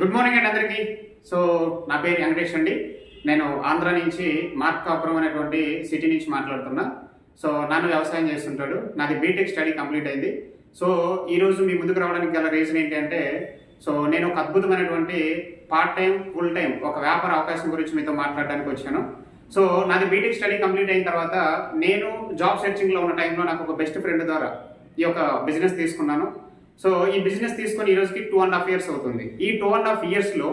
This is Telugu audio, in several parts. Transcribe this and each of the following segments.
గుడ్ మార్నింగ్ అండి అందరికీ. సో నా పేరు వెంకటేష్ అండి. నేను ఆంధ్ర నుంచి మార్కాపురం అనేటువంటి సిటీ నుంచి మాట్లాడుతున్నా. సో నాన్న వ్యవసాయం చేస్తుంటాడు. నాది బీటెక్ స్టడీ కంప్లీట్ అయింది. సో ఈరోజు మీ ముందుకు రావడానికి గల రీజన్ ఏంటంటే సో నేను ఒక అద్భుతమైనటువంటి పార్ట్ టైం ఫుల్ టైం ఒక వ్యాపార అవకాశం గురించి మీతో మాట్లాడడానికి వచ్చాను. సో నాది బీటెక్ స్టడీ కంప్లీట్ అయిన తర్వాత నేను జాబ్ సెర్చింగ్లో ఉన్న టైంలో నాకు ఒక బెస్ట్ ఫ్రెండ్ ద్వారా ఈ యొక్క బిజినెస్ తీసుకున్నాను. సో ఈ బిజినెస్ తీసుకొని ఈ రోజుకి టూ అండ్ హాఫ్ ఇయర్స్ అవుతుంది. ఈ టూ అండ్ హాఫ్ ఇయర్స్లో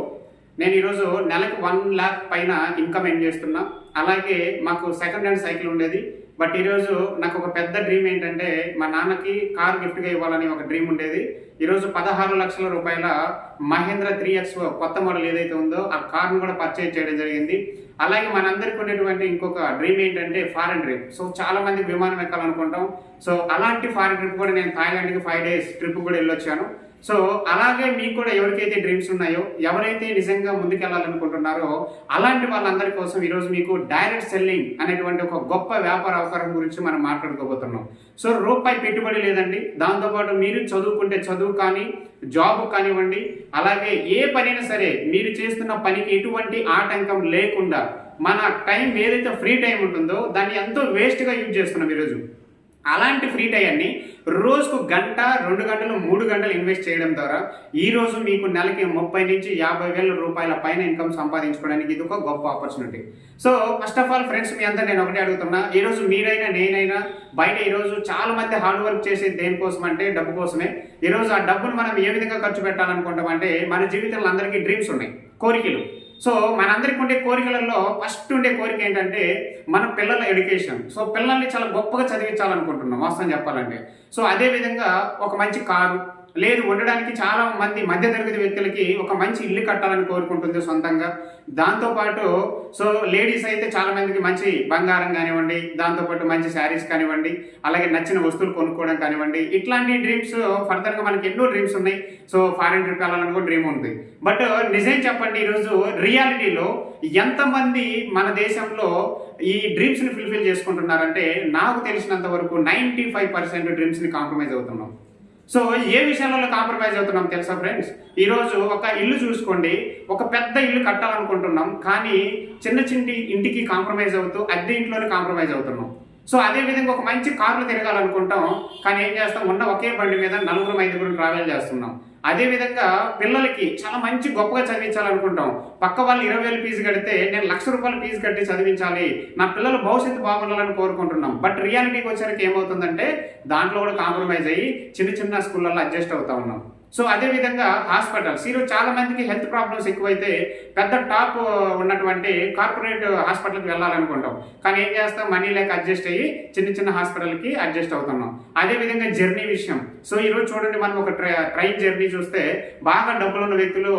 నేను ఈరోజు నెలకు వన్ ల్యాక్ పైన ఇన్కమ్ ఎర్న్ చేస్తున్నా. అలాగే మాకు సెకండ్ హ్యాండ్ సైకిల్ ఉండేది. బట్ ఈరోజు నాకు ఒక పెద్ద డ్రీమ్ ఏంటంటే మా నాన్నకి కార్ గిఫ్ట్గా ఇవ్వాలని ఒక డ్రీమ్ ఉండేది. ఈరోజు పదహారు లక్షల రూపాయల మహేంద్ర త్రీ ఎక్స్ కొత్త మోడల్ ఏదైతే ఉందో ఆ కార్ను కూడా పర్చేజ్ చేయడం జరిగింది. అలాగే మనందరికి ఉన్నటువంటి ఇంకొక డ్రీమ్ ఏంటంటే ఫారెన్ ట్రిప్ సో చాలా మంది విమానం ఎక్కాలనుకుంటాం. సో అలాంటి ఫారెన్ ట్రిప్ కూడా నేను థాయిలాండ్కి ఫైవ్ డేస్ ట్రిప్ కూడా వెళ్ళొచ్చాను. సో అలాగే మీకు కూడా ఎవరికైతే డ్రీమ్స్ ఉన్నాయో ఎవరైతే నిజంగా ముందుకెళ్ళాలనుకుంటున్నారో అలాంటి వాళ్ళందరి కోసం ఈరోజు మీకు డైరెక్ట్ సెల్లింగ్ అనేటువంటి ఒక గొప్ప వ్యాపార అవకాశం గురించి మనం మాట్లాడుకోబోతున్నాం. సో రూపాయి పెట్టుబడి లేదండి. దాంతోపాటు మీరు చదువుకుంటే చదువు కానీ జాబ్ కానివ్వండి అలాగే ఏ పనైనా సరే మీరు చేస్తున్న పనికి ఎటువంటి ఆటంకం లేకుండా మన టైం ఏదైతే ఫ్రీ టైం ఉంటుందో దాన్ని ఎంతో వేస్ట్గా యూజ్ చేస్తున్నాం ఈరోజు. అలాంటి ఫ్రీ టైంని రోజుకు గంట రెండు గంటలు మూడు గంటలు ఇన్వెస్ట్ చేయడం ద్వారా ఈరోజు మీకు నెలకి ముప్పై నుంచి యాభై వేల రూపాయల పైన ఇన్కమ్ సంపాదించుకోవడానికి ఇది ఒక గొప్ప opportunity. So first of all friends మీ అంతా నేను ఒకటే అడుగుతున్నా. ఈరోజు మీరైనా నేనైనా బయట ఈరోజు చాలా మంది హార్డ్ వర్క్ చేసేది దేనికోసం అంటే డబ్బు కోసమే. ఈరోజు ఆ డబ్బును మనం ఏ విధంగా ఖర్చు పెట్టాలనుకుంటాం అంటే మన జీవితంలో అందరికీ డ్రీమ్స్ ఉన్నాయి. కోరికలు. సో మనందరికి ఉండే కోరికలలో ఫస్ట్ ఉండే కోరిక ఏంటంటే మన పిల్లల ఎడ్యుకేషన్. సో పిల్లల్ని చాలా గొప్పగా చదివించాలనుకుంటున్నాం వాస్తవం చెప్పాలంటే. సో అదే విధంగా ఒక మంచి కారు లేదు ఉండడానికి చాలా మంది మధ్యతరగతి వ్యక్తులకి ఒక మంచి ఇల్లు కట్టాలని కోరుకుంటుంది సొంతంగా. దాంతోపాటు సో లేడీస్ అయితే చాలా మందికి మంచి బంగారం కానివ్వండి దాంతోపాటు మంచి శారీస్ కానివ్వండి అలాగే నచ్చిన వస్తువులు కొనుక్కోవడం కానివ్వండి ఇట్లాంటి డ్రీమ్స్ ఫర్దర్గా మనకి ఎన్నో డ్రీమ్స్ ఉన్నాయి. సో ఫారెన్ ట్రిప్ వెళ్ళాలని కూడా డ్రీమ్ ఉంది. బట్ నిజం చెప్పండి ఈరోజు రియాలిటీలో ఎంతమంది మన దేశంలో ఈ డ్రీమ్స్ని ఫుల్ఫిల్ చేసుకుంటున్నారంటే నాకు తెలిసినంత వరకు నైంటీ ఫైవ్ పర్సెంట్ డ్రీమ్స్ని కాంప్రమైజ్ అవుతున్నాం. సో ఏ విషయంలో కాంప్రమైజ్ అవుతున్నాం తెలుసా ఫ్రెండ్స్ ఈరోజు ఒక ఇల్లు చూసుకోండి ఒక పెద్ద ఇల్లు కట్టాలనుకుంటున్నాం కానీ చిన్న చిన్న ఇంటికి కాంప్రమైజ్ అవుతూ అద్దె ఇంట్లోనే కాంప్రమైజ్ అవుతున్నాం. సో అదే విధంగా ఒక మంచి కార్లు తిరగాలనుకుంటాం కానీ ఏం చేస్తాం? ఉన్న ఒకే బండి మీద నలుగురు ఐదుగురు ట్రావెల్ చేస్తున్నాం. అదేవిధంగా పిల్లలకి చాలా మంచి గొప్పగా చదివించాలనుకుంటాం. పక్క వాళ్ళు ఇరవై వేలు ఫీజు కడితే నేను లక్ష రూపాయలు ఫీజు కట్టి చదివించాలి. నా పిల్లలు భవిష్యత్తు బాగుండాలని కోరుకుంటున్నాం. బట్ రియాలిటీకి వచ్చరికి ఏమవుతుందంటే దాంట్లో కూడా కాంప్రమైజ్ అయ్యి చిన్న చిన్న స్కూళ్ళల్లో అడ్జస్ట్ అవుతా ఉన్నాం. సో అదే విధంగా హాస్పిటల్స్ ఈరోజు చాలా మందికి హెల్త్ ప్రాబ్లమ్స్ ఎక్కువైతే పెద్ద టాప్ ఉన్నటువంటి కార్పొరేట్ హాస్పిటల్కి వెళ్ళాలనుకుంటాం. కానీ ఏం చేస్తాం? మనీ లేక అడ్జస్ట్ అయ్యి చిన్న చిన్న హాస్పిటల్కి అడ్జస్ట్ అవుతున్నాం. అదే విధంగా జర్నీ విషయం. సో ఈరోజు చూడండి మనం ఒక ట్రైన్ జర్నీ చూస్తే బాగా డబ్బులు ఉన్న వ్యక్తులు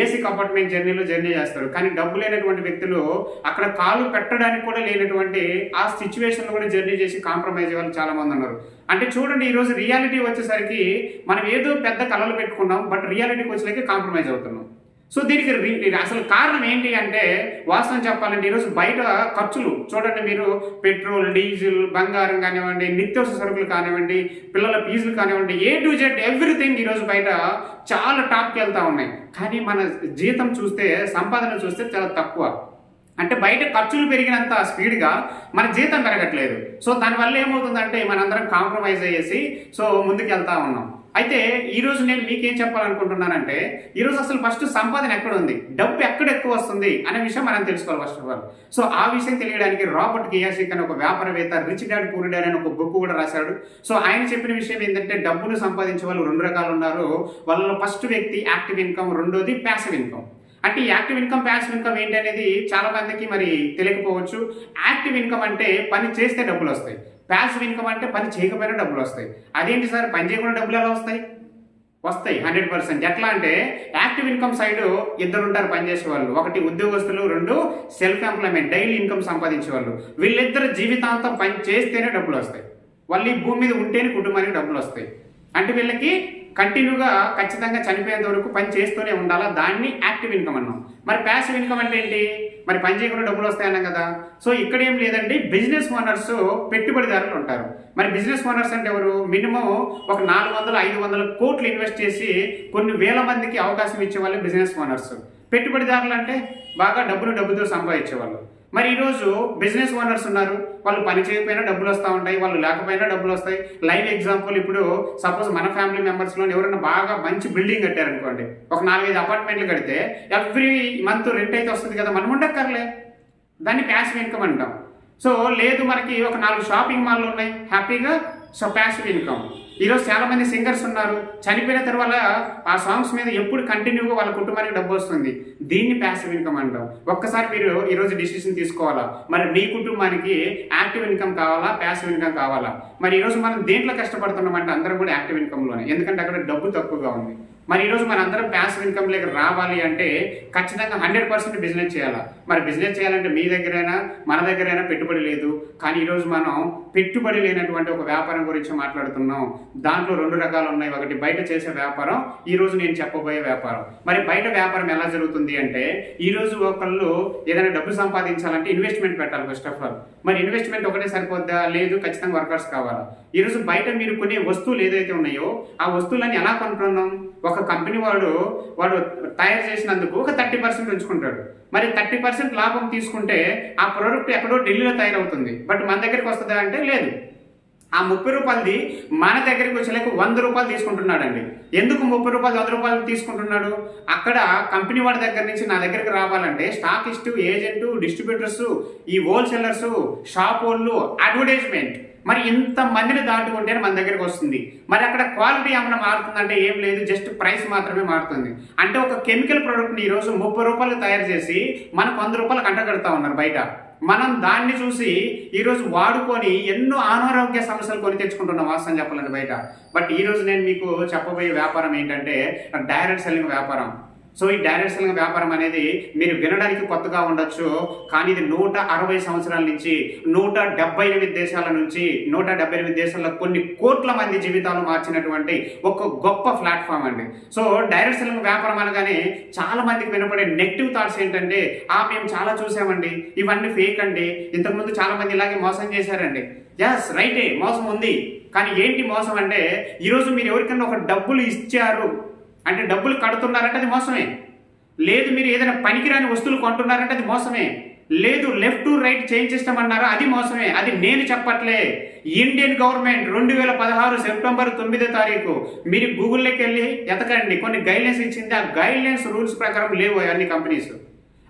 ఏసీ కంపార్ట్మెంట్ జర్నీలో జర్నీ చేస్తారు. కానీ డబ్బు లేనటువంటి వ్యక్తులు అక్కడ కాలు పెట్టడానికి కూడా లేనటువంటి ఆ సిచ్యువేషన్లో కూడా జర్నీ చేసి కాంప్రమైజ్ వాళ్ళు చాలామంది ఉన్నారు. అంటే చూడండి ఈరోజు రియాలిటీ వచ్చేసరికి మనం ఏదో పెద్ద కళలు పెట్టుకున్నాం బట్ రియాలిటీకి వచ్చేసరికి కాంప్రమైజ్ అవుతున్నాం. సో దీనికి అసలు కారణం ఏంటి అంటే వాస్తవం చెప్పాలంటే ఈరోజు బయట ఖర్చులు చూడండి మీరు పెట్రోల్ డీజిల్ బంగారం కానివ్వండి నిత్యవసర సరుకులు కానివ్వండి పిల్లల ఫీజులు కానివ్వండి ఏ టు జెడ్ ఎవ్రీథింగ్ ఈరోజు బయట చాలా టాప్కి వెళ్తూ ఉన్నాయి. కానీ మన జీతం చూస్తే సంపాదన చూస్తే చాలా తక్కువ. అంటే బయట ఖర్చులు పెరిగినంత స్పీడ్గా మన జీతం పెరగట్లేదు. సో దానివల్ల ఏమవుతుందంటే మనందరం కాంప్రమైజ్ అయ్యేసి సో ముందుకు వెళ్తా ఉన్నాం. అయితే ఈరోజు నేను మీకేం చెప్పాలనుకుంటున్నానంటే ఈ రోజు అసలు ఫస్ట్ సంపాదన ఎక్కడ ఉంది డబ్బు ఎక్కడ ఎక్కువ వస్తుంది అనే విషయం మనం తెలుసుకోవాలి ఫస్ట్ ఆఫ్ ఆల్. సో ఆ విషయం తెలియడానికి రాబర్ట్ కియాసిక్ అనే ఒక వ్యాపారవేత్త రిచ్ డాడ్ పూర్ డాడ్ అని ఒక బుక్ కూడా రాశాడు. సో ఆయన చెప్పిన విషయం ఏంటంటే డబ్బును సంపాదించే వాళ్ళు రెండు రకాలు ఉన్నారు. వాళ్ళలో ఫస్ట్ వ్యక్తి యాక్టివ్ ఇన్కమ్ రెండోది ప్యాసివ్ ఇన్కమ్. అంటే ఈ యాక్టివ్ ఇన్కమ్ ప్యాసివ్ ఇన్కమ్ ఏంటి అనేది చాలా మందికి మరి తెలియకపోవచ్చు. యాక్టివ్ ఇన్కమ్ అంటే పని చేస్తే డబ్బులు వస్తాయి. ప్యాసివ్ ఇన్కమ్ అంటే పని చేయకపోయినా డబ్బులు వస్తాయి. అదేంటి సార్? పని చేయకుండా డబ్బులు ఎలా వస్తాయి? వస్తాయి హండ్రెడ్ పర్సెంట్. ఎట్లా అంటే యాక్టివ్ ఇన్కమ్ సైడ్ ఇద్దరు ఉంటారు పనిచేసే వాళ్ళు ఒకటి ఉద్యోగస్తులు రెండు సెల్ఫ్ ఎంప్లాయ్మెంట్ డైలీ ఇన్కమ్ సంపాదించే వాళ్ళు వీళ్ళిద్దరు జీవితాంతం పని చేస్తేనే డబ్బులు వస్తాయి. వాళ్ళు ఈ భూమి మీద ఉంటేనే కుటుంబానికి డబ్బులు వస్తాయి. అంటే వీళ్ళకి కంటిన్యూగా ఖచ్చితంగా చనిపోయేంత వరకు పని చేస్తూనే ఉండాలా? దాన్ని యాక్టివ్ ఇన్కమ్ అన్నాం. మరి ప్యాసివ్ ఇన్కమ్ అంటే ఏంటి? మరి పని చేయకుండా డబ్బులు వస్తాయన్నాం కదా. సో ఇక్కడ ఏం లేదండి బిజినెస్ ఓనర్స్ పెట్టుబడిదారులు ఉంటారు. మరి బిజినెస్ ఓనర్స్ అంటే ఎవరు? మినిమం ఒక నాలుగు వందలు ఐదు వందల కోట్లు ఇన్వెస్ట్ చేసి కొన్ని వేల మందికి అవకాశం ఇచ్చే వాళ్ళు బిజినెస్ ఓనర్స్ పెట్టుబడిదారులు అంటే బాగా డబ్బులు డబ్బుతో సంపాదించేవాళ్ళు. మరి ఈరోజు బిజినెస్ ఓనర్స్ ఉన్నారు. వాళ్ళు పని చేయకపోయినా డబ్బులు వస్తూ ఉంటాయి. వాళ్ళు లేకపోయినా డబ్బులు వస్తాయి. లైవ్ ఎగ్జాంపుల్ ఇప్పుడు సపోజ్ మన ఫ్యామిలీ మెంబర్స్లో ఎవరైనా బాగా మంచి బిల్డింగ్ కట్టారనుకోండి. ఒక నాలుగైదు అపార్ట్మెంట్లు కడితే ఎవ్రీ మంత్ రెంట్ అయితే వస్తుంది కదా. మనం ఉండక్కర్లే. దాన్ని ప్యాసివ్ ఇన్కమ్ అంటాం. సో లేదు మనకి ఒక నాలుగు షాపింగ్ మాల్లు ఉన్నాయి. హ్యాపీగా సో ప్యాసివ్ ఇన్కమ్ ఈరోజు చాలా మంది సింగర్స్ ఉన్నారు. చనిపోయిన తర్వాత ఆ సాంగ్స్ మీద ఎప్పుడు కంటిన్యూగా వాళ్ళ కుటుంబానికి డబ్బు వస్తుంది. దీన్ని ప్యాసివ్ ఇన్కమ్ అంటాం. ఒక్కసారి మీరు ఈరోజు డిసిషన్ తీసుకోవాలా? మరి మీ కుటుంబానికి యాక్టివ్ ఇన్కమ్ కావాలా? ప్యాసివ్ ఇన్కమ్ కావాలా? మరి ఈరోజు మనం దేంట్లో కష్టపడుతున్నాం అంటే అందరం కూడా యాక్టివ్ ఇన్కమ్లోనే ఎందుకంటే అక్కడ డబ్బు తక్కువగా ఉంది. మరి ఈరోజు మన అందరం ప్యాసివ్ ఇన్కమ్ లేక రావాలి అంటే ఖచ్చితంగా హండ్రెడ్ పర్సెంట్ బిజినెస్ చేయాలా? మరి బిజినెస్ చేయాలంటే మీ దగ్గరైనా మన దగ్గరైనా పెట్టుబడి లేదు. కానీ ఈరోజు మనం పెట్టుబడి లేనటువంటి ఒక వ్యాపారం గురించి మాట్లాడుతున్నాం. దాంట్లో రెండు రకాలు ఉన్నాయి. ఒకటి బయట చేసే వ్యాపారం ఈరోజు నేను చెప్పబోయే వ్యాపారం. మరి బయట వ్యాపారం ఎలా జరుగుతుంది అంటే ఈరోజు ఒకళ్ళు ఏదైనా డబ్బు సంపాదించాలంటే ఇన్వెస్ట్మెంట్ పెట్టాలి ఫస్ట్ ఆఫ్ ఆల్ మరి ఇన్వెస్ట్మెంట్ ఒకటే సరిపోద్దా? లేదు ఖచ్చితంగా వర్కర్స్ కావాలా? ఈరోజు బయట మీరు కొనే వస్తువులు ఏదైతే ఉన్నాయో ఆ వస్తువులన్నీ ఎలా కొంటున్నాం ఒక కంపెనీ వాడు వాడు తయారు చేసినందుకు ఒక థర్టీ పర్సెంట్ ఉంచుకుంటాడు. మరి థర్టీ పర్సెంట్ లాభం తీసుకుంటే ఆ ప్రోడక్ట్ ఎక్కడో ఢిల్లీలో తయారవుతుంది. బట్ మన దగ్గరికి వస్తుందా అంటే లేదు. ఆ ముప్పై రూపాయలది మన దగ్గరికి వచ్చేలాక వంద రూపాయలు తీసుకుంటున్నాడండి. ఎందుకు ముప్పై రూపాయలు వంద రూపాయలు తీసుకుంటున్నాడు? అక్కడ కంపెనీ వాడి దగ్గర నుంచి నా దగ్గరికి రావాలంటే స్టాక్ ఇస్టు డిస్ట్రిబ్యూటర్సు డిస్ట్రిబ్యూటర్స్ ఈ హోల్సేలర్సు షాప్ వాళ్ళు అడ్వర్టైజ్మెంట్. మరి ఇంత మందిని దాటుకుంటేనే మన దగ్గరికి వస్తుంది. మరి అక్కడ క్వాలిటీ ఏమైనా మారుతుందంటే ఏం లేదు జస్ట్ ప్రైస్ మాత్రమే మారుతుంది. అంటే ఒక కెమికల్ ప్రోడక్ట్ని ఈరోజు ముప్పై రూపాయలు తయారు చేసి మనకు వంద రూపాయలు కంటగడతా ఉన్నారు బయట. మనం దాన్ని చూసి ఈరోజు వాడుకొని ఎన్నో అనారోగ్య సమస్యలు కొని తెచ్చుకుంటున్నాం వాస్తవం చెప్పాలండి బయట. బట్ ఈరోజు నేను మీకు చెప్పబోయే వ్యాపారం ఏంటంటే డైరెక్ట్ సెల్లింగ్ వ్యాపారం. సో ఈ డైరెక్ట్ సెల్లింగ్ వ్యాపారం అనేది మీరు వినడానికి కొత్తగా ఉండొచ్చు. కానీ ఇది నూట అరవై సంవత్సరాల నుంచి నూట డెబ్బై ఎనిమిది దేశాల నుంచి నూట డెబ్బై ఎనిమిది దేశాల్లో కొన్ని కోట్ల మంది జీవితాలు మార్చినటువంటి ఒక గొప్ప ప్లాట్ఫామ్ అండి. సో డైరెక్ట్ సెల్లింగ్ వ్యాపారం అనగానే చాలా మందికి వినపడే నెగిటివ్ థాట్స్ ఏంటంటే ఆ మేము చాలా చూసామండి. ఇవన్నీ ఫేక్ అండి. ఇంతకుముందు చాలా మంది ఇలాగే మోసం చేశారండి. ఎస్ రైటే మోసం ఉంది. కానీ ఏంటి మోసం అంటే ఈరోజు మీరు ఎవరికైనా ఒక డబ్బులు ఇచ్చారు అంటే డబ్బులు కడుతున్నారంటే అది మోసమే. లేదు మీరు ఏదైనా పనికిరాని వస్తువులు కొంటున్నారంటే అది మోసమే. లేదు left to right change system అది మోసమే. అది నేను చెప్పట్లే. ఇండియన్ గవర్నమెంట్ రెండు వేల పదహారు సెప్టెంబర్ తొమ్మిదో తారీఖు మీరు గూగుల్లోకి వెళ్ళి ఎతకండి. కొన్ని గైడ్లైన్స్ ఇచ్చింది. ఆ గైడ్లైన్స్ రూల్స్ ప్రకారం లేవు అన్ని కంపెనీస్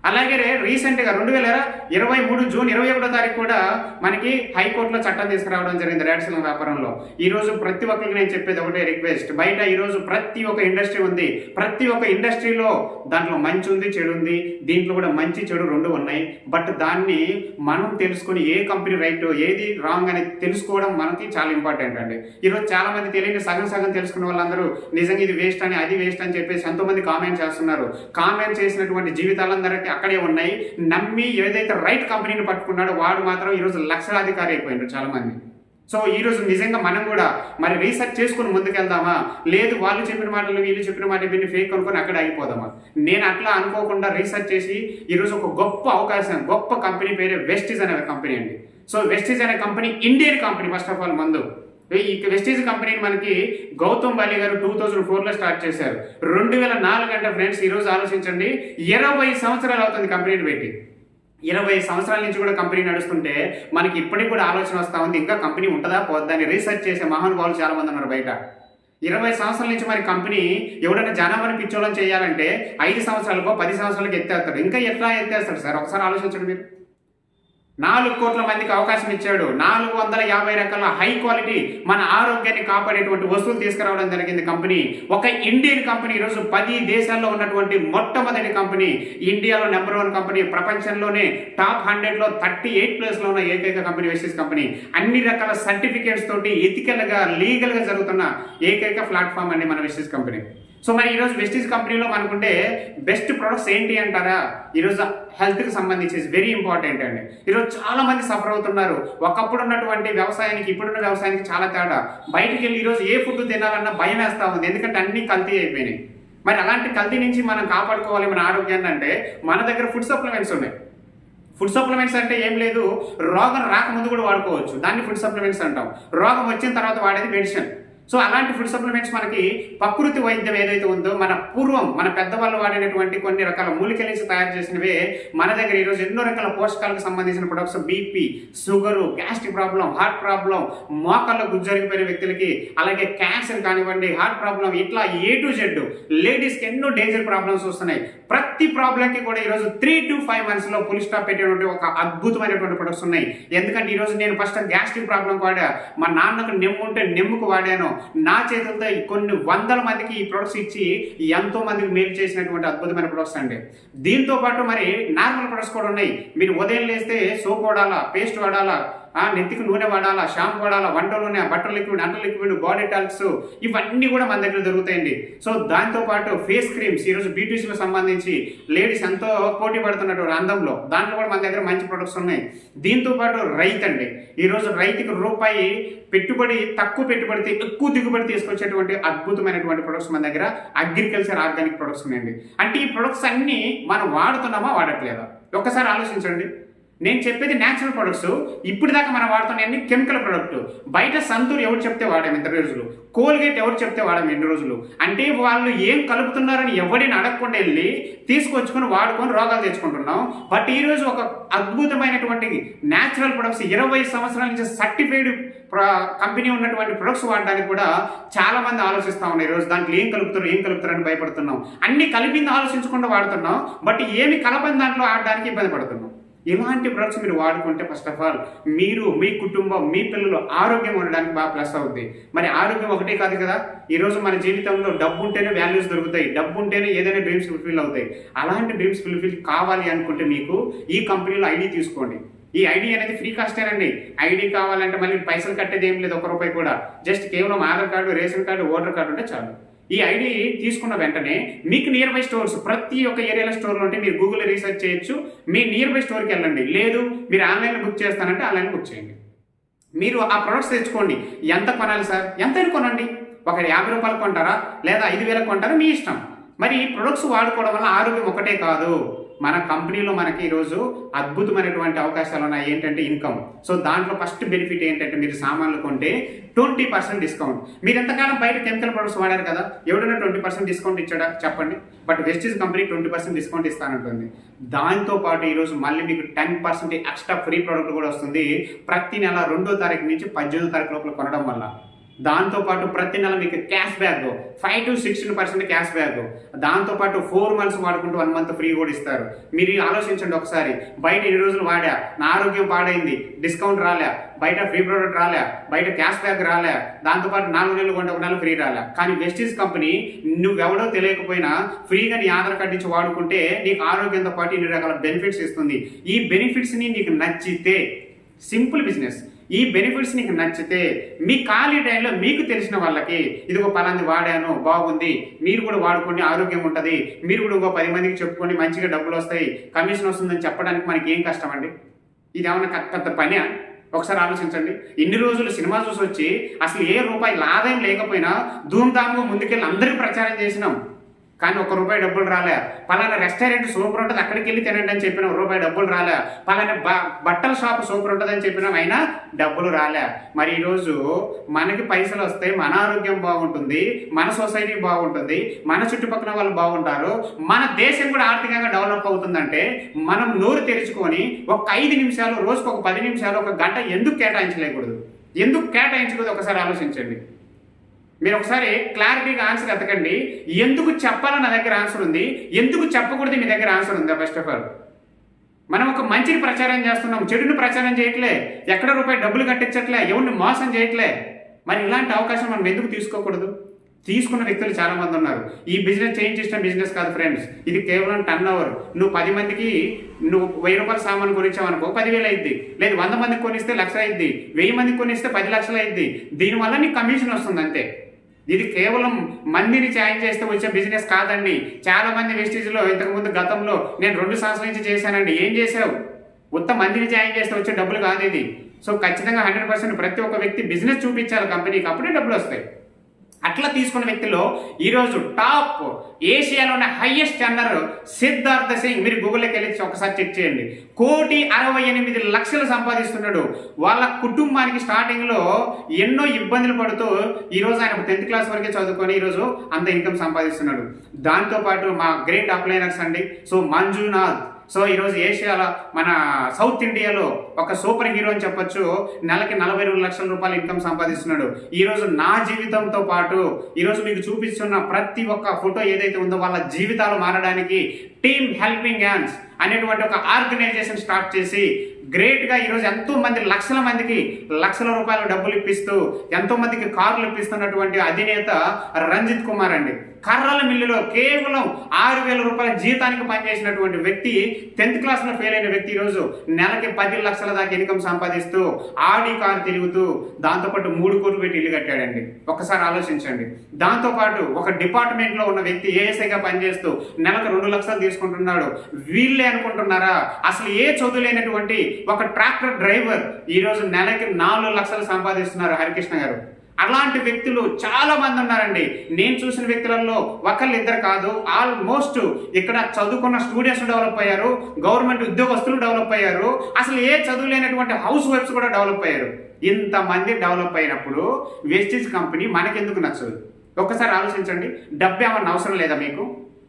అలాగే రీసెంట్గా రెండు వేల ఇరవై మూడు జూన్ ఇరవై ఒకటో తారీఖు కూడా మనకి హైకోర్టులో చట్టం తీసుకురావడం జరిగింది రేట్సల వ్యాపారంలో. ఈరోజు ప్రతి ఒక్కరికి నేను చెప్పేది ఒకటే రిక్వెస్ట్. బయట ఈరోజు ప్రతి ఒక్క ఇండస్ట్రీ ఉంది. ప్రతి ఒక్క ఇండస్ట్రీలో దాంట్లో మంచి ఉంది చెడు ఉంది. దీంట్లో కూడా మంచి చెడు రెండు ఉన్నాయి. బట్ దాన్ని మనం తెలుసుకుని ఏ కంపెనీ రైట్ ఏది రాంగ్ అని తెలుసుకోవడం మనకి చాలా ఇంపార్టెంట్ అండి. ఈరోజు చాలా మంది తెలియని సగం సగం తెలుసుకున్న వాళ్ళందరూ నిజంగా ఇది వేస్ట్ అని అది వేస్ట్ అని చెప్పేసి ఎంతోమంది కామెంట్ చేస్తున్నారు. కామెంట్ చేసినటువంటి జీవితాలందరికీ అక్కడే ఉన్నాయి. నమ్మి ఏదైతే రైట్ కంపెనీని పట్టుకున్నాడో వాడు మాత్రం ఈరోజు లక్షలాధికారి అయిపోయినారు చాలామంది. సో ఈరోజు నిజంగా మనం కూడా మరి రీసెర్చ్ చేసుకుని ముందుకెళ్దామా? లేదు వాళ్ళు చెప్పిన మాటలు వీళ్ళు చెప్పిన మాట విని ఫేక్ అనుకుని అక్కడ అయిపోదామా నేను అట్లా అనుకోకుండా రీసెర్చ్ చేసి ఈరోజు ఒక గొప్ప అవకాశం గొప్ప కంపెనీ పేరే వెస్టీజ్ అనే కంపెనీ అండి. సో వెస్టీజ్ అనే company Indian company first of all మందు. వెస్టీజ్ కంపెనీని మనకి గౌతమ్ బాలి గారు టూ థౌజండ్ ఫోర్లో స్టార్ట్ చేశారు. రెండు వేల నాలుగు అంటే ఫ్రెండ్స్ ఈరోజు ఆలోచించండి. ఇరవై సంవత్సరాలు అవుతుంది కంపెనీని పెట్టి. ఇరవై సంవత్సరాల నుంచి కూడా కంపెనీ నడుస్తుంటే మనకి ఇప్పటికి కూడా ఆలోచన వస్తూ ఉంది ఇంకా కంపెనీ ఉంటుందా పోద్దా అని రీసెర్చ్ చేసే మహానుభావులు చాలా మంది ఉన్నారు బయట. ఇరవై సంవత్సరాల నుంచి మరి కంపెనీ ఎవడైనా జనాభాని పిచ్చోళం చేయాలంటే ఐదు సంవత్సరాలకో పది సంవత్సరాలకు ఎత్తేస్తాడు ఇంకా ఎట్లా ఎత్తేస్తాడు సార్? ఒకసారి ఆలోచించండి మీరు. నాలుగు కోట్ల మందికి అవకాశం ఇచ్చాడు. నాలుగు వందల యాభై రకాల హై క్వాలిటీ మన ఆరోగ్యాన్ని కాపాడేటువంటి వస్తువులు తీసుకురావడం జరిగింది కంపెనీ. ఒక ఇండియన్ కంపెనీ ఈరోజు పది దేశాల్లో ఉన్నటువంటి మొట్టమొదటి కంపెనీ. ఇండియాలో నెంబర్ వన్ కంపెనీ. ప్రపంచంలోనే టాప్ హండ్రెడ్లో థర్టీ ఎయిట్ ప్లేస్లో ఉన్న ఏకైక కంపెనీ వెస్టిస్ కంపెనీ. అన్ని రకాల సర్టిఫికేట్స్ తోటి ఎథికల్గా లీగల్గా జరుగుతున్న ఏకైక ప్లాట్ఫామ్ అండి మన వెస్టిస్ కంపెనీ. సో మరి ఈరోజు వెస్టీజ్ కంపెనీలో మనకుంటే బెస్ట్ ప్రొడక్ట్స్ ఏంటి అంటారా? ఈరోజు హెల్త్కి సంబంధించి వెరీ ఇంపార్టెంట్ అండి. ఈరోజు చాలా మంది సఫర్ అవుతున్నారు. ఒకప్పుడు ఉన్నటువంటి వ్యవసాయానికి ఇప్పుడున్న వ్యవసాయానికి చాలా తేడా. బయటికి వెళ్ళి ఈరోజు ఏ ఫుడ్ తినాలన్నా భయం వేస్తా ఉంది. ఎందుకంటే అన్ని కల్తీ అయిపోయినాయి. మరి అలాంటి కల్తీ నుంచి మనం కాపాడుకోవాలి మన ఆరోగ్యాన్ని అంటే మన దగ్గర ఫుడ్ సప్లిమెంట్స్ ఉన్నాయి. ఫుడ్ సప్లిమెంట్స్ అంటే ఏం లేదు రోగం రాకముందు కూడా వాడుకోవచ్చు. దాన్ని ఫుడ్ సప్లిమెంట్స్ అంటాం. రోగం వచ్చిన తర్వాత వాడేది మెడిసిన్ సో అలాంటి ఫుడ్ సప్లిమెంట్స్ మనకి ప్రకృతి వైద్యం ఏదైతే ఉందో మన పూర్వం మన పెద్దవాళ్ళు వాడినటువంటి కొన్ని రకాల మూలికల తయారు చేసినవే మన దగ్గర ఈరోజు ఎన్నో రకాల పోషకాలకు సంబంధించిన products BP sugar gastric problem heart problem మోకాళ్ళ గుజ్జరిగిపోయిన వ్యక్తులకి అలాగే క్యాన్సర్ కానివ్వండి హార్ట్ ప్రాబ్లం ఇట్లా ఏ టు జెడ్ లేడీస్కి ఎన్నో డేంజర్ ప్రాబ్లమ్స్ వస్తున్నాయి. ప్రతి ప్రాబ్లంకి కూడా ఈరోజు త్రీ టు ఫైవ్ మంత్స్లో పులి స్టాప్ పెట్టేటువంటి ఒక అద్భుతమైనటువంటి ప్రొడక్ట్స్ ఉన్నాయి. ఎందుకంటే ఈరోజు నేను ఫస్ట్ గ్యాస్ట్రిక్ ప్రాబ్లం వాడా. మా నాన్నకు నెమ్ము ఉంటే నెమ్ముకు వాడాను. నా చేతులతో కొన్ని వందల మందికి ఈ ప్రొడక్ట్స్ ఇచ్చి ఎంతో మందికి మేలు చేసినటువంటి అద్భుతమైన ప్రొడక్ట్స్ అండి. దీంతో పాటు మరి నార్మల్ ప్రొడక్ట్స్ కూడా ఉన్నాయి. మీరు ఉదయం లేస్తే సోప్ వాడాలా పేస్ట్ వాడాలా ఆ నెత్తికి నూనె వాడాలా షాంపూ వాడాలా వంట నూనె బట్టర్ లిక్విడ్ అంట లిక్విడ్ బాడీ టాల్క్స్ ఇవన్నీ కూడా మన దగ్గర దొరుకుతాయండి. సో దాంతోపాటు ఫేస్ క్రీమ్స్ ఈరోజు బ్యూటీస్కి సంబంధించి లేడీస్ ఎంతో పోటీ పడుతున్నటువంటి అందంలో దాంట్లో కూడా మన దగ్గర మంచి ప్రొడక్ట్స్ ఉన్నాయి. దీంతో పాటు రైతు అండి ఈరోజు రైతుకి రూపాయి పెట్టుబడి తక్కువ పెట్టుబడితే ఎక్కువ దిగుబడి తీసుకొచ్చేటువంటి అద్భుతమైనటువంటి ప్రొడక్ట్స్ మన దగ్గర అగ్రికల్చర్ ఆర్గానిక్ ప్రొడక్ట్స్ ఉన్నాయండి. అంటే ఈ ప్రొడక్ట్స్ అన్నీ మనం వాడుతున్నామా వాడట్లేదా? ఒక్కసారి ఆలోచించండి. నేను చెప్పేది న్యాచురల్ ప్రొడక్ట్స్ ఇప్పుడు దాకా మనం వాడుతున్న కెమికల్ ప్రొడక్ట్ బయట సంతూర్ ఎవరు చెప్తే వాడాం ఇద్దరు రోజులు? కోల్గేట్ ఎవరు చెప్తే వాడాం ఎన్ని రోజులు? అంటే వాళ్ళు ఏం కలుపుతున్నారని ఎవరిని అడగకుండా వెళ్ళి తీసుకొచ్చుకొని వాడుకొని రోగాలు తెచ్చుకుంటున్నాం. బట్ ఈరోజు ఒక అద్భుతమైనటువంటి న్యాచురల్ ప్రొడక్ట్స్ ఇరవై సంవత్సరాల నుంచి సర్టిఫైడ్ కంపెనీ ఉన్నటువంటి ప్రొడక్ట్స్ వాడడానికి కూడా చాలా మంది ఆలోచిస్తా ఉన్నారు. ఈ రోజు దాంట్లో ఏం కలుపుతారు ఏం కలుపుతారు అని భయపడుతున్నాం. అన్ని కలిపింది ఆలోచించకుండా వాడుతున్నాం. బట్ ఏమి కలపని దాంట్లో ఆడడానికి ఇబ్బంది పడుతున్నాం. ఇలాంటి ప్రొడక్ట్స్ మీరు వాడుకుంటే ఫస్ట్ ఆఫ్ ఆల్ మీరు మీ కుటుంబం మీ పిల్లలు ఆరోగ్యం ఉండడానికి బాగా ప్లస్ అవుద్ది. మరి ఆరోగ్యం ఒకటే కాదు కదా? ఈరోజు మన జీవితంలో డబ్బు ఉంటేనే వాల్యూస్ దొరుకుతాయి. డబ్బు ఉంటేనే ఏదైనా డ్రీమ్స్ ఫుల్ఫిల్ అవుతాయి. అలాంటి డ్రీమ్స్ ఫుల్ఫిల్ కావాలి అనుకుంటే మీకు ఈ కంపెనీలో ఐడి తీసుకోండి. ఈ ఐడి అనేది ఫ్రీ కాస్టేనండి ఐడి కావాలంటే మళ్ళీ పైసలు కట్టేది ఏం లేదు ఒక రూపాయి కూడా. జస్ట్ కేవలం Aadhaar card ration card voter card ఉంటే చాలు. ఈ ఐడి తీసుకున్న వెంటనే మీకు నియర్ బై స్టోర్స్ ప్రతి ఒక్క ఏరియాలో స్టోర్లో ఉంటే మీరు గూగుల్ రీసెర్చ్ చేయొచ్చు. మీ నియర్ బై స్టోర్కి వెళ్ళండి. లేదు మీరు ఆన్లైన్లో బుక్ చేస్తానంటే ఆన్లైన్ బుక్ చేయండి. మీరు ఆ ప్రొడక్ట్స్ తెచ్చుకోండి. ఎంత కొనాలి సార్? ఎంత కొనండి. ఒక యాభై రూపాయలు కొంటారా? లేదా ఐదు వేలకు కొంటారా? మీ ఇష్టం. మరి ఈ ప్రొడక్ట్స్ వాడుకోవడం వల్ల ఆరోగ్యం ఒకటే కాదు. మన కంపెనీలో మనకి ఈరోజు అద్భుతమైనటువంటి అవకాశాలు ఉన్నాయి. ఏంటంటే ఇన్కమ్. సో దాంట్లో ఫస్ట్ బెనిఫిట్ ఏంటంటే మీరు సామాన్లు కొంటే ట్వంటీ పర్సెంట్ డిస్కౌంట్. మీరు ఎంతకాలం బయట కెమికల్ ప్రొడక్ట్స్ వాడారు కదా? ఎవడైనా ట్వంటీ పర్సెంట్ డిస్కౌంట్ ఇచ్చాడా? చెప్పండి. But Vestige company twenty percent discount ఇస్తానంటుంది. దాంతో పాటు ఈరోజు మళ్ళీ మీకు ten percent extra free product కూడా వస్తుంది. ప్రతి నెల రెండో తారీఖు నుంచి పద్దెనిమిదో తారీఖు లోపల కొనడం వల్ల. దాంతోపాటు ప్రతి నెల మీకు cash back five to sixteen percent cash back దాంతోపాటు ఫోర్ మంత్స్ వాడుకుంటూ వన్ మంత్ ఫ్రీ కూడా ఇస్తారు. మీరు ఆలోచించండి ఒకసారి బయట ఎన్ని రోజులు వాడా? నా ఆరోగ్యం పాడైంది డిస్కౌంట్ రాలే బయట ఫ్రీ ప్రోడక్ట్ రాలే బయట క్యాష్ బ్యాక్ రాలే దాంతోపాటు నాలుగు నెలలు కొంటే ఒక నెల ఫ్రీ రాలే. కానీ వెస్టీజ్ కంపెనీ నువ్వెవడో తెలియకపోయినా ఫ్రీగా నీ ఆధార్ కార్డు ఇచ్చి వాడుకుంటే నీకు ఆరోగ్యంతో పాటు ఇన్ని రకాల బెనిఫిట్స్ ఇస్తుంది. ఈ బెనిఫిట్స్ని నీకు నచ్చితే సింపుల్ బిజినెస్. ఈ బెనిఫిట్స్ నీకు నచ్చితే మీ ఖాళీ టైంలో మీకు తెలిసిన వాళ్ళకి ఇదిగో పలాంది వాడాను బాగుంది. మీరు కూడా వాడుకోండి ఆరోగ్యం ఉంటుంది. మీరు కూడా ఇంకో పది మందికి చెప్పుకోండి మంచిగా డబ్బులు వస్తాయి. కమిషన్ వస్తుందని చెప్పడానికి మనకి ఏం కష్టం అండి? ఇది ఏమన్నా పెద్ద పని? ఒకసారి ఆలోచించండి. ఇన్ని రోజులు సినిమా చూసి వచ్చి అసలు ఏ రూపాయి ఆదాయం లేకపోయినా ధూమ్ధామ్గా ముందుకెళ్ళి అందరికీ ప్రచారం చేసినాం. కానీ ఒక రూపాయి డబ్బులు రాలే. పలానా రెస్టారెంట్ సూపర్ ఉంటుంది అక్కడికి వెళ్ళి తినండి అని చెప్పినాం రూపాయి డబ్బులు రాలే. పలానా బ- బట్టల షాప్ సూపర్ ఉంటుంది అని చెప్పినాం అయినా డబ్బులు రాలే. మరి ఈరోజు మనకి పైసలు వస్తాయి మన ఆరోగ్యం బాగుంటుంది మన సొసైటీ బాగుంటుంది మన చుట్టుపక్కల వాళ్ళు బాగుంటారు మన దేశం కూడా ఆర్థికంగా డెవలప్ అవుతుందంటే మనం నోరు తెరుచుకొని ఒక ఐదు నిమిషాలు రోజుకు ఒక పది నిమిషాలు ఒక గంట ఎందుకు కేటాయించలేకూడదు? ఎందుకు కేటాయించకూడదు? ఒకసారి ఆలోచించండి. మీరు ఒకసారి క్లారిటీగా ఆన్సర్ ఎతకండి ఎందుకు చెప్పాలని నా దగ్గర ఆన్సర్ ఉంది? ఎందుకు చెప్పకూడదు మీ దగ్గర ఆన్సర్ ఉందా ఫస్ట్ ఆఫ్ ఆల్ మనం ఒక మంచిని ప్రచారం చేస్తున్నాం చెడుని ప్రచారం చేయట్లే ఎక్కడ రూపాయి డబ్బులు కట్టించట్లే ఎవరిని మోసం చేయట్లే. మరి ఇలాంటి అవకాశం మనం ఎందుకు తీసుకోకూడదు? తీసుకున్న వ్యక్తులు చాలా మంది ఉన్నారు. ఈ బిజినెస్ చేంజ్ చేసిన బిజినెస్ కాదు ఫ్రెండ్స్ ఇది కేవలం టర్న్ ఓవర్ నువ్వు పది మందికి నువ్వు వెయ్యి రూపాయల సామాన్ కొనిచ్చావనుకో పదివేలు అయింది లేదు వంద మందికి కొనిస్తే లక్ష అయింది వెయ్యి మందికి కొనిస్తే పది లక్షలు అయింది దీనివల్ల నీకు కమిషన్ వస్తుంది అంతే. ఇది కేవలం మందిని ఛాయిన్ చేస్తే వచ్చే బిజినెస్ కాదండి. చాలా మంది వెస్టీజ్లో ఇంతకుముందు గతంలో నేను రెండు సంవత్సరాల నుంచి చేశానండి. ఏం చేసావు ఉత్త మందిని ఛాయిన్ చేస్తే వచ్చే డబ్బులు కాదు ఇది. సో ఖచ్చితంగా హండ్రెడ్ పర్సెంట్ ప్రతి ఒక్క వ్యక్తి బిజినెస్ చూపించాలి కంపెనీకి. అప్పుడే డబ్బులు వస్తాయి. అట్లా తీసుకున్న వ్యక్తిలో ఈరోజు టాప్ ఏషియాలోనే హైయెస్ట్ అన్నారు సిద్ధార్థ సింగ్. మీరు గూగుల్లోకి వెళ్ళి ఒకసారి చెక్ చేయండి. కోటి అరవై ఎనిమిది లక్షలు సంపాదిస్తున్నాడు. వాళ్ళ కుటుంబానికి స్టార్టింగ్లో ఎన్నో ఇబ్బందులు పడుతూ ఈ రోజు ఆయన టెన్త్ క్లాస్ వరకే చదువుకొని ఈరోజు అంత ఇన్కమ్ సంపాదిస్తున్నాడు. దాంతోపాటు మా గ్రేట్ అప్లైనర్స్ అండి. సో మంజునాథ్. సో ఈరోజు ఏషియాలో మన సౌత్ ఇండియాలో ఒక సూపర్ హీరో అని చెప్పొచ్చు. నెలకి నలభై రెండు లక్షల రూపాయలు ఇన్కమ్ సంపాదిస్తున్నాడు. ఈరోజు నా జీవితంతో పాటు ఈరోజు మీకు చూపిస్తున్న ప్రతి ఒక్క ఫోటో ఏదైతే ఉందో వాళ్ళ జీవితాలు మారడానికి టీమ్ హెల్పింగ్ హ్యాండ్స్ అనేటువంటి ఒక ఆర్గనైజేషన్ స్టార్ట్ చేసి గ్రేట్గా ఈరోజు ఎంతో మంది లక్షల మందికి లక్షల రూపాయల డబ్బులు ఇప్పిస్తూ ఎంతో మందికి కార్లు ఇప్పిస్తున్నటువంటి అధినేత రంజిత్ కుమార్ అండి. కర్రల మిల్లులో కేవలం ఆరు వేల రూపాయల జీతానికి పనిచేసినటువంటి వ్యక్తి టెన్త్ క్లాస్లో ఫెయిల్ అయిన వ్యక్తి ఈరోజు నెలకి పది లక్షల దాకా ఇన్కమ్ సంపాదిస్తూ ఆడి కారు తిరుగుతూ దాంతోపాటు మూడు కోట్లు పెట్టి ఇల్లు కట్టాడండి. ఒకసారి ఆలోచించండి. దాంతోపాటు ఒక డిపార్ట్మెంట్లో ఉన్న వ్యక్తి ఏఎస్ఐగా పనిచేస్తూ నెలకు రెండు లక్షలు తీసుకుంటున్నాడు. వీళ్ళే అనుకుంటున్నారా? అసలు ఏ చదువు లేనటువంటి ఒక ట్రాక్టర్ డ్రైవర్ ఈ రోజు నెలకి నాలుగు లక్షలు సంపాదిస్తున్నారు హరికృష్ణ గారు. అలాంటి వ్యక్తులు చాలా మంది ఉన్నారండి. నేను చూసిన వ్యక్తులలో ఒకళ్ళు ఇద్దరు కాదు ఆల్మోస్ట్ ఇక్కడ చదువుకున్న స్టూడెంట్స్ డెవలప్ అయ్యారు గవర్నమెంట్ ఉద్యోగస్తులు డెవలప్ అయ్యారు అసలు ఏ చదువు లేనటువంటి హౌస్ వైఫ్స్ కూడా డెవలప్ అయ్యారు. ఇంతమంది డెవలప్ అయినప్పుడు వెస్టీజ్ కంపెనీ మనకెందుకు నచ్చదు? ఒక్కసారి ఆలోచించండి డబ్బు ఏమన్నా అవసరం లేదా మీకు?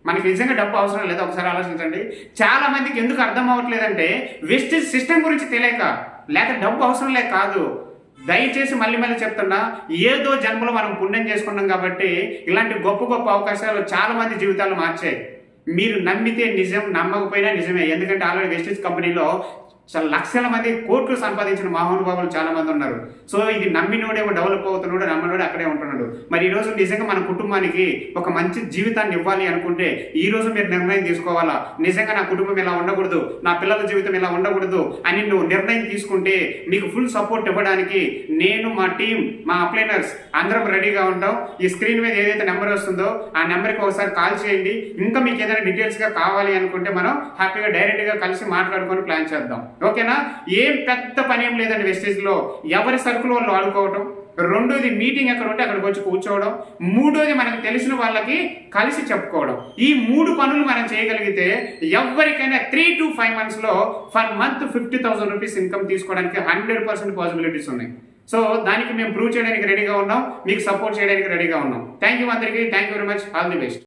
మనకి నిజంగా డబ్బు అవసరం లేదు ఒకసారి ఆలోచించండి. చాలా మందికి ఎందుకు అర్థం అవ్వట్లేదంటే వెస్టిజ్ సిస్టమ్ గురించి తెలియక లేక డబ్బు అవసరం లేక కాదు. దయచేసి మళ్ళీ మళ్ళీ చెప్తున్నా ఏదో జన్మలో మనం పుణ్యం చేసుకున్నాం కాబట్టి ఇలాంటి గొప్ప గొప్ప అవకాశాలు చాలా మంది జీవితాలు మార్చాయి. మీరు నమ్మితే నిజం నమ్మకపోయినా నిజమే. ఎందుకంటే ఆల్రెడీ వెస్టిజ్ కంపెనీలో లక్షల మంది కోట్లు సంపాదించిన మహానుభావులు చాలా మంది ఉన్నారు. సో ఇది నమ్మినోడేమో డెవలప్ అవుతున్నాడు నమ్మనోడు అక్కడే ఉంటున్నాడు. మరి ఈ రోజు నిజంగా మన కుటుంబానికి ఒక మంచి జీవితాన్ని ఇవ్వాలి అనుకుంటే ఈ రోజు మీరు నిర్ణయం తీసుకోవాలా? నిజంగా నా కుటుంబం ఇలా ఉండకూడదు నా పిల్లల జీవితం ఇలా ఉండకూడదు అని నువ్వు నిర్ణయం తీసుకుంటే మీకు ఫుల్ సపోర్ట్ ఇవ్వడానికి నేను మా టీం మా అప్లైనర్స్ అందరం రెడీగా ఉంటాం. ఈ స్క్రీన్ మీద ఏదైతే నెంబర్ వస్తుందో ఆ నెంబర్కి ఒకసారి కాల్ చేయండి. ఇంకా మీకు ఏదైనా డీటెయిల్స్గా కావాలి అనుకుంటే మనం హ్యాపీగా డైరెక్ట్గా కలిసి మాట్లాడుకొని ప్లాన్ చేద్దాం. ఓకేనా? ఏం పెద్ద పని ఏం లేదండి వెస్టేజ్లో. ఎవరి సరుకులు వాళ్ళు వాడుకోవటం రెండోది మీటింగ్ ఎక్కడ ఉంటే అక్కడికి వచ్చి కూర్చోవడం మూడోది మనకు తెలిసిన వాళ్ళకి కలిసి చెప్పుకోవడం. ఈ మూడు పనులు మనం చేయగలిగితే ఎవరికైనా త్రీ టు ఫైవ్ మంత్స్లో for month fifty thousand rupees income తీసుకోవడానికి హండ్రెడ్ పర్సెంట్ పాసిబిలిటీస్ ఉన్నాయి. సో దానికి మేము ప్రూవ్ చేయడానికి రెడీగా ఉన్నాం మీకు సపోర్ట్ చేయడానికి రెడీగా ఉన్నాం. థ్యాంక్ యూ అందరికీ. Thank you very much all the best